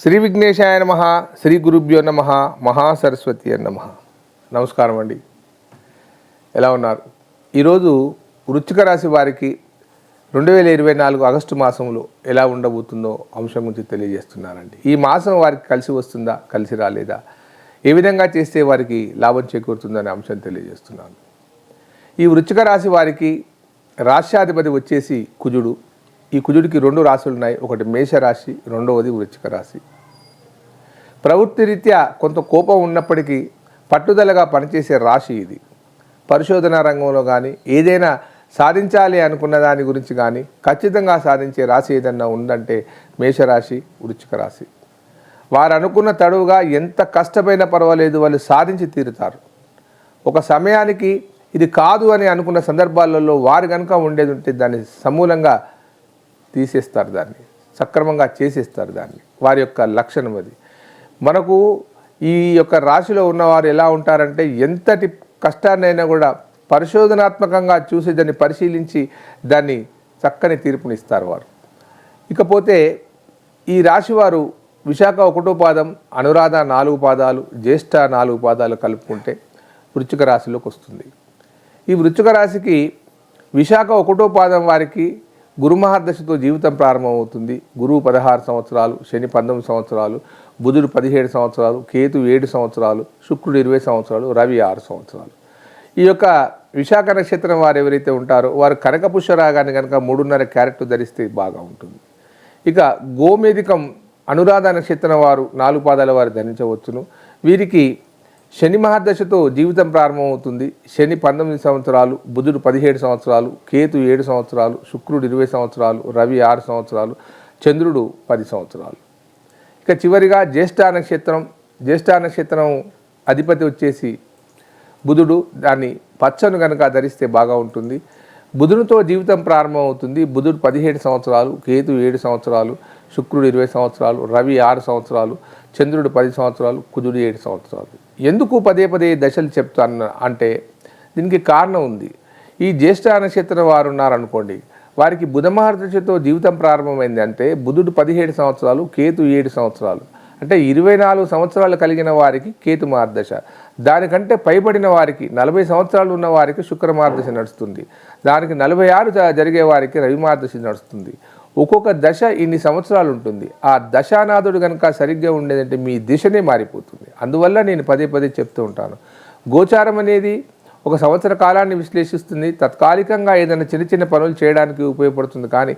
శ్రీ విఘ్నేశాయ నమ శ్రీ గురుభ్యో నమ మహాసరస్వతి నమ నమస్కారం అండి. ఎలా ఉన్నారు? ఈరోజు వృశ్చిక రాశి వారికి రెండు వేల ఇరవై నాలుగు ఆగస్టు మాసంలో ఎలా ఉండబోతుందో అంశం గురించి తెలియజేస్తున్నానండి ఈ మాసం వారికి కలిసి వస్తుందా కలిసి రాలేదా? ఏ విధంగా చేస్తే వారికి లాభం చేకూరుతుందనే అంశం తెలియజేస్తున్నాను. ఈ వృశ్చిక రాశి వారికి రాశ్యాధిపతి వచ్చేసి కుజుడు. ఈ కుజుడికి రెండు రాశులు ఉన్నాయి ఒకటి మేషరాశి రెండవది వృచ్చిక రాశి. ప్రవృత్తి రీత్యా కొంత కోపం ఉన్నప్పటికీ పట్టుదలగా పనిచేసే రాశి ఇది. పరిశోధన రంగంలో కానీ ఏదైనా సాధించాలి అనుకున్న దాని గురించి కానీ ఖచ్చితంగా సాధించే రాశి ఏదన్నా ఉందంటే మేషరాశి వృచ్చిక రాశి. వారు అనుకున్న తడువుగా ఎంత కష్టమైనా పర్వాలేదు వాళ్ళు సాధించి తీరుతారు. ఒక సమయానికి ఇది కాదు అని అనుకున్న సందర్భాలలో వారు కనుక ఉండేది ఉంటే దాన్ని సమూలంగా తీసేస్తారు దాన్ని సక్రమంగా చేసేస్తారు దాన్ని. వారి యొక్క లక్షణం అది. మనకు ఈ యొక్క రాశిలో ఉన్నవారు ఎలా ఉంటారంటే ఎంతటి కష్టాన్నైనా కూడా పరిశోధనాత్మకంగా చూసి దాన్ని పరిశీలించి దాన్ని చక్కని తీర్పునిస్తారు వారు. ఇకపోతే ఈ రాశివారు విశాఖ ఒకటో పాదం అనురాధ నాలుగు పాదాలు జ్యేష్ఠ నాలుగు పాదాలు కలుపుకుంటే వృచ్చిక రాశిలోకి వస్తుంది. ఈ వృచ్చిక రాశికి విశాఖ ఒకటో పాదం వారికి గురు మహర్దశతో జీవితం ప్రారంభమవుతుంది. గురువు పదహారు సంవత్సరాలు శని పంతొమ్మిది సంవత్సరాలు బుధుడు పదిహేడు సంవత్సరాలు కేతు ఏడు సంవత్సరాలు శుక్రుడు ఇరవై సంవత్సరాలు రవి ఆరు సంవత్సరాలు. ఈ యొక్క విశాఖ నక్షత్రం వారు ఎవరైతే ఉంటారో వారు కనకపుష్య రాగాన్ని కనుక మూడున్నర క్యారెట్ ధరిస్తే బాగా ఉంటుంది. ఇక గోమేధికం అనురాధ నక్షత్రం వారు నాలుగు పాదాల వారు ధరించవచ్చును. వీరికి శని మహాదశతో జీవితం ప్రారంభమవుతుంది. శని పంతొమ్మిది సంవత్సరాలు బుధుడు పదిహేడు సంవత్సరాలు కేతు ఏడు సంవత్సరాలు శుక్రుడు ఇరవై సంవత్సరాలు రవి ఆరు సంవత్సరాలు చంద్రుడు పది సంవత్సరాలు. ఇక చివరిగా జ్యేష్ఠ నక్షత్రం జ్యేష్ఠ నక్షత్రం అధిపతి వచ్చేసి బుధుడు. దాన్ని పచ్చను కనుక ధరిస్తే బాగా ఉంటుంది. బుధునితో జీవితం ప్రారంభమవుతుంది బుధుడు పదిహేడు సంవత్సరాలు కేతు ఏడు సంవత్సరాలు శుక్రుడు ఇరవై సంవత్సరాలు రవి ఆరు సంవత్సరాలు చంద్రుడు పది సంవత్సరాలు కుజుడు ఏడు సంవత్సరాలు. ఎందుకు పదే పదే దశలు చెప్తాను అంటే దీనికి కారణం ఉంది. ఈ జ్యేష్ఠ నక్షత్రం వారు ఉన్నారనుకోండి వారికి బుధమహర్దశతో జీవితం ప్రారంభమైంది అంటే బుధుడు పదిహేడు సంవత్సరాలు కేతు ఏడు సంవత్సరాలు. అంటే ఇరవై నాలుగు సంవత్సరాలు కలిగిన వారికి కేతు మార్దశ. దానికంటే పైబడిన వారికి నలభై సంవత్సరాలు ఉన్న వారికి శుక్ర మార్దశ నడుస్తుంది. దానికి నలభై ఆరు జరిగే వారికి రవి మార్దశ నడుస్తుంది. ఒక్కొక్క దశ ఇన్ని సంవత్సరాలు ఉంటుంది. ఆ దశానాథుడు కనుక సరిగ్గా ఉండేదంటే మీ దిశనే మారిపోతుంది. అందువల్ల నేను పదే పదే చెప్తూ ఉంటాను. గోచారం అనేది ఒక సంవత్సర కాలాన్ని విశ్లేషిస్తుంది. తత్కాలికంగా ఏదైనా చిన్న చిన్న పనులు చేయడానికి ఉపయోగపడుతుంది. కానీ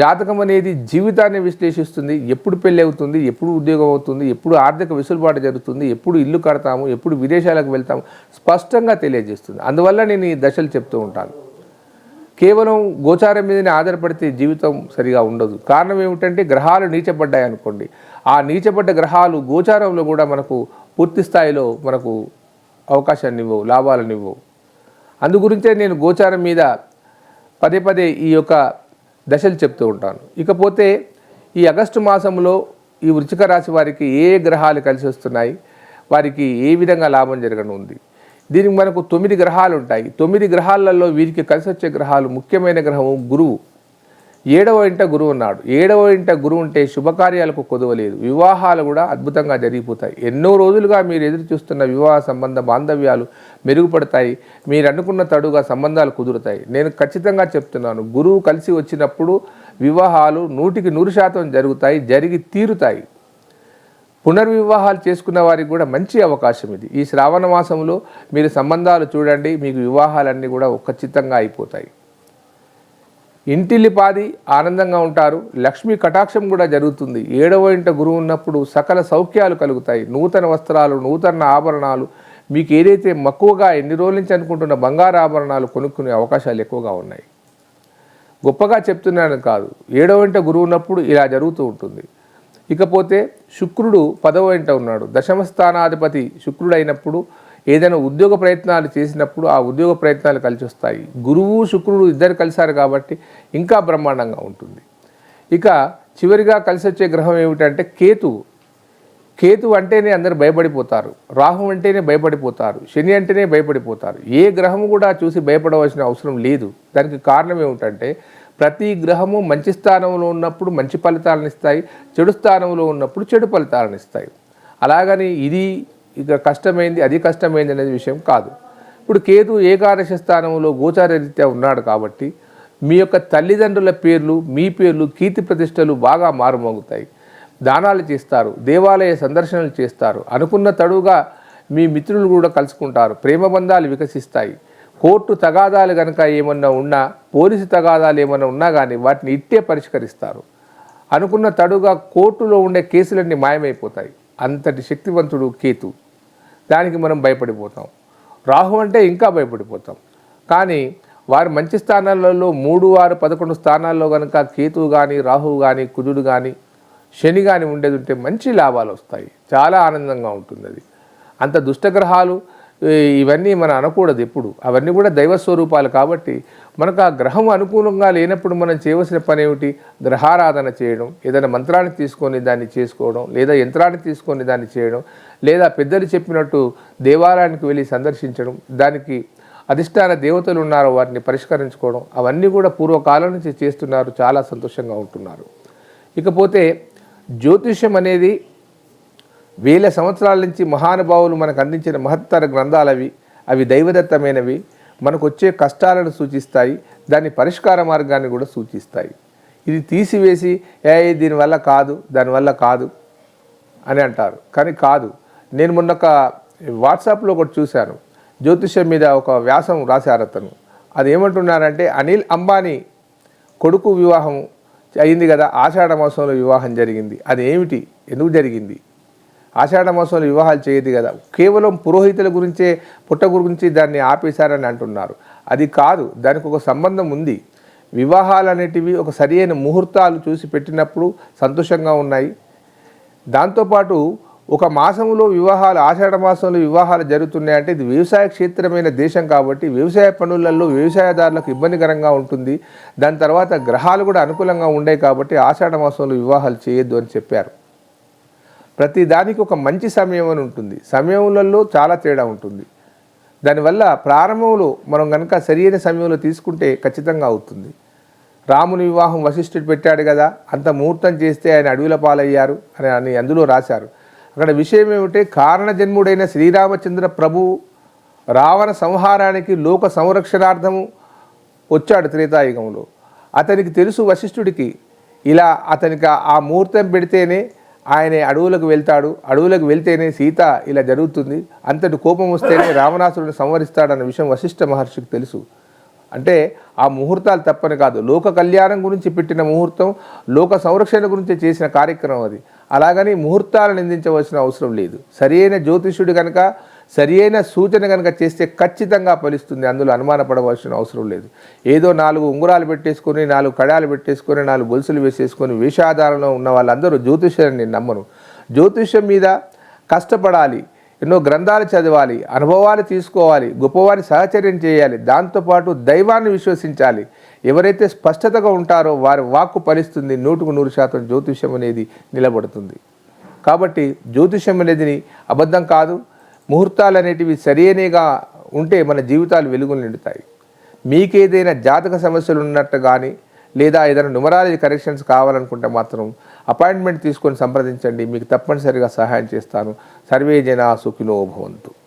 జాతకం అనేది జీవితాన్ని విశ్లేషిస్తుంది. ఎప్పుడు పెళ్ళి అవుతుంది ఎప్పుడు ఉద్యోగం అవుతుంది ఎప్పుడు ఆర్థిక వెసులుబాటు జరుగుతుంది ఎప్పుడు ఇల్లు కడతాము ఎప్పుడు విదేశాలకు వెళ్తాము స్పష్టంగా తెలియజేస్తుంది. అందువల్ల నేను ఈ దశలు చెప్తూ ఉంటాను. కేవలం గోచారం మీదనే ఆధారపడితే జీవితం సరిగా ఉండదు. కారణం ఏమిటంటే గ్రహాలు నీచపడ్డాయి అనుకోండి. ఆ నీచపడ్డ గ్రహాలు గోచారంలో కూడా మనకు పూర్తి స్థాయిలో మనకు అవకాశాన్ని ఇవ్వవు లాభాలను ఇవ్వవు. అందుగురించే నేను గోచారం మీద పదే పదే ఈ యొక్క దశలు చెప్తూ ఉంటాను. ఇకపోతే ఈ ఆగస్టు మాసంలో ఈ వృచ్చిక రాశి వారికి ఏ గ్రహాలు కలిసి వస్తున్నాయి వారికి ఏ విధంగా లాభం జరగనుంది? దీనికి మనకు తొమ్మిది గ్రహాలు ఉంటాయి. తొమ్మిది గ్రహాలలో వీరికి కలిసి వచ్చే గ్రహాలు ముఖ్యమైన గ్రహము గురువు. ఏడవ ఇంట గురువు ఉన్నాడు. ఏడవ ఇంట గురువు ఉంటే శుభకార్యాలకు కొదవలేదు. వివాహాలు కూడా అద్భుతంగా జరిగిపోతాయి. ఎన్నో రోజులుగా మీరు ఎదురు చూస్తున్న వివాహ సంబంధ బాంధవ్యాలు మెరుగుపడతాయి. మీరు అనుకున్న తడుగా సంబంధాలు కుదురుతాయి. నేను ఖచ్చితంగా చెప్తున్నాను గురువు కలిసి వచ్చినప్పుడు వివాహాలు నూటికి నూరు శాతం జరుగుతాయి జరిగి తీరుతాయి. పునర్వివాహాలు చేసుకున్న వారికి కూడా మంచి అవకాశం ఇది. ఈ శ్రావణ మాసంలో మీరు సంబంధాలు చూడండి మీకు వివాహాలన్నీ కూడా ఖచ్చితంగా అయిపోతాయి. ఇంటిల్లిపాది ఆనందంగా ఉంటారు. లక్ష్మీ కటాక్షం కూడా జరుగుతుంది. ఏడవ ఇంట గురువు ఉన్నప్పుడు సకల సౌఖ్యాలు కలుగుతాయి. నూతన వస్త్రాలు నూతన ఆభరణాలు మీకు ఏదైతే మక్కువగా ఎన్ని రోజుల నుంచి అనుకుంటున్న బంగారు ఆభరణాలు కొనుక్కునే అవకాశాలు ఎక్కువగా ఉన్నాయి. గొప్పగా చెప్తున్నాను కాదు. ఏడవ ఇంట గురువు ఉన్నప్పుడు ఇలా జరుగుతూ ఉంటుంది. ఇకపోతే శుక్రుడు పదవ ఇంట ఉన్నాడు. దశమ స్థానాధిపతి శుక్రుడు అయినప్పుడు ఏదైనా ఉద్యోగ ప్రయత్నాలు చేసినప్పుడు ఆ ఉద్యోగ ప్రయత్నాలు కలిసి వస్తాయి. గురువు శుక్రుడు ఇద్దరు కలిశారు కాబట్టి ఇంకా బ్రహ్మాండంగా ఉంటుంది. ఇక చివరిగా కలిసి వచ్చే గ్రహం ఏమిటంటే కేతు. కేతు అంటేనే అందరు భయపడిపోతారు. రాహు అంటేనే భయపడిపోతారు. శని అంటేనే భయపడిపోతారు. ఏ గ్రహం కూడా చూసి భయపడవలసిన అవసరం లేదు. దానికి కారణం ఏమిటంటే ప్రతి గ్రహము మంచి స్థానంలో ఉన్నప్పుడు మంచి ఫలితాలను ఇస్తాయి. చెడు స్థానంలో ఉన్నప్పుడు చెడు ఫలితాలను ఇస్తాయి. అలాగని ఇది ఇక కష్టమైంది అది కష్టమైంది అనేది విషయం కాదు. ఇప్పుడు కేతు ఏకాదశ స్థానంలో గోచారరీత్యా ఉన్నాడు కాబట్టి మీ యొక్క తల్లిదండ్రుల పేర్లు మీ పేర్లు కీర్తి ప్రతిష్టలు బాగా మారుమోగుతాయి. దానాలు చేస్తారు దేవాలయ సందర్శనలు చేస్తారు. అనుకున్న తడుగా మీ మిత్రులు కూడా కలుసుకుంటారు. ప్రేమ బంధాలు వికసిస్తాయి. కోర్టు తగాదాలు కనుక ఏమన్నా ఉన్నా పోలీసు తగాదాలు ఏమన్నా ఉన్నా కానీ వాటిని ఇట్టే పరిష్కరిస్తారు. అనుకున్న తడుగా కోర్టులో ఉండే కేసులన్నీ మాయమైపోతాయి. అంతటి శక్తివంతుడు కేతు. దానికి మనం భయపడిపోతాం. రాహు అంటే ఇంకా భయపడిపోతాం. కానీ వారి మంచి స్థానాలలో మూడు ఆరు పదకొండు స్థానాల్లో కనుక కేతువు కానీ రాహువు కానీ కుజుడు కానీ శని కానీ ఉండేది ఉంటే మంచి లాభాలు వస్తాయి. చాలా ఆనందంగా ఉంటుంది అది అంత దుష్టగ్రహాలు ఇవన్నీ మనం అనకూడదు ఎప్పుడు. అవన్నీ కూడా దైవ స్వరూపాలు కాబట్టి మనకు ఆ గ్రహం అనుకూలంగా లేనప్పుడు మనం చేయవలసిన పని ఏమిటి? గ్రహారాధన చేయడం ఏదైనా మంత్రాన్ని తీసుకొని దాన్ని చేసుకోవడం లేదా యంత్రాన్ని తీసుకొని దాన్ని చేయడం లేదా పెద్దలు చెప్పినట్టు దేవాలయానికి వెళ్ళి సందర్శించడం దానికి అధిష్టాన దేవతలు ఉన్నారో వాటిని పరిష్కరించుకోవడం అవన్నీ కూడా పూర్వకాలం నుంచి చేస్తున్నారు చాలా సంతోషంగా ఉంటున్నారు. ఇకపోతే జ్యోతిష్యం అనేది వేల సంవత్సరాల నుంచి మహానుభావులు మనకు అందించిన మహత్తర గ్రంథాలు అవి. అవి దైవదత్తమైనవి. మనకు వచ్చే కష్టాలను సూచిస్తాయి. దాని పరిష్కార మార్గాన్ని కూడా సూచిస్తాయి. ఇది తీసివేసి ఏ దీనివల్ల కాదు దానివల్ల కాదు అని అంటారు. కానీ కాదు. నేను మొన్న ఒక వాట్సాప్లో ఒకటి చూశాను. జ్యోతిష్యం మీద ఒక వ్యాసం రాశారు అతను. అది ఏమంటున్నారంటే అనిల్ అంబానీ కొడుకు వివాహం అయింది కదా ఆషాఢ మాసంలో వివాహం జరిగింది. అది ఏమిటి? ఎందుకు జరిగింది? ఆషాఢ మాసంలో వివాహాలు చేయదు కదా. కేవలం పురోహితుల గురించే పుట్ట గురించి దాన్ని ఆపేశారని అంటున్నారు. అది కాదు దానికి ఒక సంబంధం ఉంది. వివాహాలు అనేటివి ఒక సరియైన ముహూర్తాలు చూసి పెట్టినప్పుడు సంతోషంగా ఉన్నాయి. దాంతోపాటు ఒక మాసంలో వివాహాలు ఆషాఢ మాసంలో వివాహాలు జరుగుతున్నాయంటే ఇది వ్యవసాయ క్షేత్రమైన దేశం కాబట్టి వ్యవసాయ పనులలో వ్యవసాయదారులకు ఇబ్బందికరంగా ఉంటుంది. దాని తర్వాత గ్రహాలు కూడా అనుకూలంగా ఉండే కాబట్టి ఆషాఢ మాసంలో వివాహాలు చేయొద్దు అని చెప్పారు. ప్రతి దానికి ఒక మంచి సమయం అని ఉంటుంది. సమయములలో చాలా తేడా ఉంటుంది. దానివల్ల ప్రారంభంలో మనం కనుక సరియైన సమయంలో తీసుకుంటే ఖచ్చితంగా అవుతుంది. రాముని వివాహం వశిష్ఠుడు పెట్టాడు కదా అంత ముహూర్తం చేస్తే ఆయన అడవుల పాలయ్యారు అని అని అందులో రాశారు. అక్కడ విషయం ఏమిటంటే కారణ జన్ముడైన శ్రీరామచంద్ర ప్రభు రావణ సంహారానికి లోక సంరక్షణార్థము వచ్చాడు త్రేతాయుగంలో. అతనికి తెలుసు వశిష్ఠుడికి ఇలా అతనికి ఆ ముహూర్తం పెడితేనే ఆయన అడవులకు వెళ్తాడు. అడవులకు వెళ్తేనే సీత ఇలా జరుగుతుంది. అంతటి కోపం వస్తేనే రావణాసురుని సంవరిస్తాడన్న విషయం వశిష్ఠ మహర్షికి తెలుసు. అంటే ఆ ముహూర్తాలు తప్పని కాదు. లోక కళ్యాణం గురించి పెట్టిన ముహూర్తం లోక సంరక్షణ గురించి చేసిన కార్యక్రమం అది. అలాగని ముహూర్తాలను నిందించవలసిన అవసరం లేదు. సరియైన జ్యోతిష్యుడు కనుక సరియైన సూచన కనుక చేస్తే ఖచ్చితంగా ఫలిస్తుంది. అందులో అనుమానపడవలసిన అవసరం లేదు. ఏదో నాలుగు ఉంగరాలు పెట్టేసుకొని నాలుగు కడాలు పెట్టేసుకొని నాలుగు గొలుసులు వేసేసుకొని వేషాధారంలో ఉన్న వాళ్ళందరూ జ్యోతిష్యాన్ని నేను నమ్మను. జ్యోతిష్యం మీద కష్టపడాలి. ఎన్నో గ్రంథాలు చదవాలి. అనుభవాలు తీసుకోవాలి. గొప్పవారి సహచర్యం చేయాలి. దాంతోపాటు దైవాన్ని విశ్వసించాలి. ఎవరైతే స్పష్టతగా ఉంటారో వారి వాక్కు ఫలిస్తుంది. నూటుకు నూరు శాతం జ్యోతిష్యం అనేది నిలబడుతుంది. కాబట్టి జ్యోతిష్యం అనేది అబద్ధం కాదు. ముహూర్తాలు అనేటివి సరియనేగా ఉంటే మన జీవితాలు వెలుగులు నిండుతాయి. మీకేదైనా జాతక సమస్యలు ఉన్నట్టు కానీ లేదా ఏదైనా న్యూమరాలజీ కరెక్షన్స్ కావాలనుకుంటే మాత్రం అపాయింట్మెంట్ తీసుకొని సంప్రదించండి. మీకు తప్పనిసరిగా సహాయం చేస్తాను. సర్వే జనా సుఖినో భవంతు.